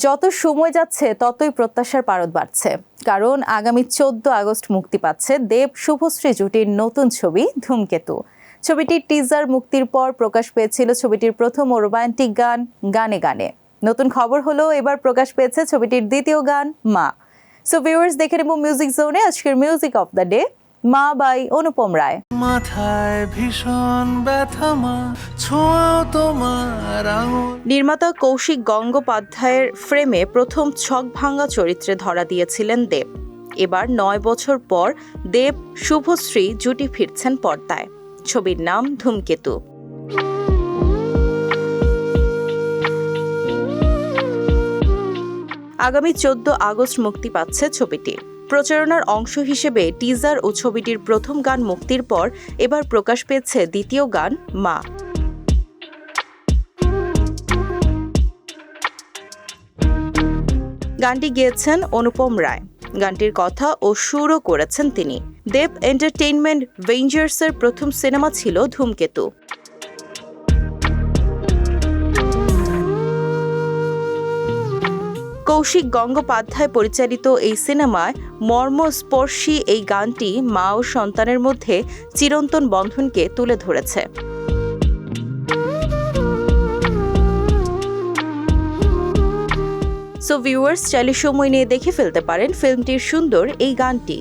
যত সময় যাচ্ছে, ততই প্রত্যাশার পারদ বাড়ছে। কারণ আগামী চোদ্দ আগস্ট মুক্তি পাচ্ছে দেব শুভশ্রী জুটির নতুন ছবি ধূমকেতু। ছবিটির টিজার মুক্তির পর প্রকাশ পেয়েছিল ছবিটির প্রথম ও রোমান্টিক গান গানে গানে। নতুন খবর হলো, এবার প্রকাশ পেয়েছে ছবিটির দ্বিতীয় গান মা। সো ভিউয়ার্স দেখে নেব মিউজিক জোনে আজকের মিউজিক অফ দ্য ডে মা বাই অনুপম রায়। মাথায় ভীষণ ব্যথা মা ছোঁয়াও তোমার নির্মাতা কৌশিক গঙ্গোপাধ্যায়ের ফ্রেমে প্রথম ছক ভাঙা চরিত্রে ধরা দিয়েছিলেন দেব। এবার নয় বছর পর দেব শুভশ্রী জুটি ফিরছেন পর্দায়। ছবির নাম ধূমকেতু। আগামী চোদ্দ আগস্ট মুক্তি পাচ্ছে ছবিটি। প্রচারণার অংশ হিসেবে টিজার ও ছবিটির প্রথম গান মুক্তির পর এবার প্রকাশ পেয়েছে দ্বিতীয় গান, মা। গানটি গেয়েছেন অনুপম রায়। গানটির কথা ও সুরও করেছেন তিনি। দেব এন্টারটেইনমেন্ট ভেঞ্জার্সের প্রথম সিনেমা ছিল ধূমকেতু। কৌশিক গঙ্গোপাধ্যায় পরিচালিত এই সিনেমায় মর্মস্পর্শী এই গানটি মা ও সন্তানের মধ্যে চিরন্তন বন্ধনকে তুলে ধরেছে। সো ভিউয়ার্স চাইলে সময় নিয়ে দেখে ফেলতে পারেন ফিল্মটির সুন্দর এই গানটি।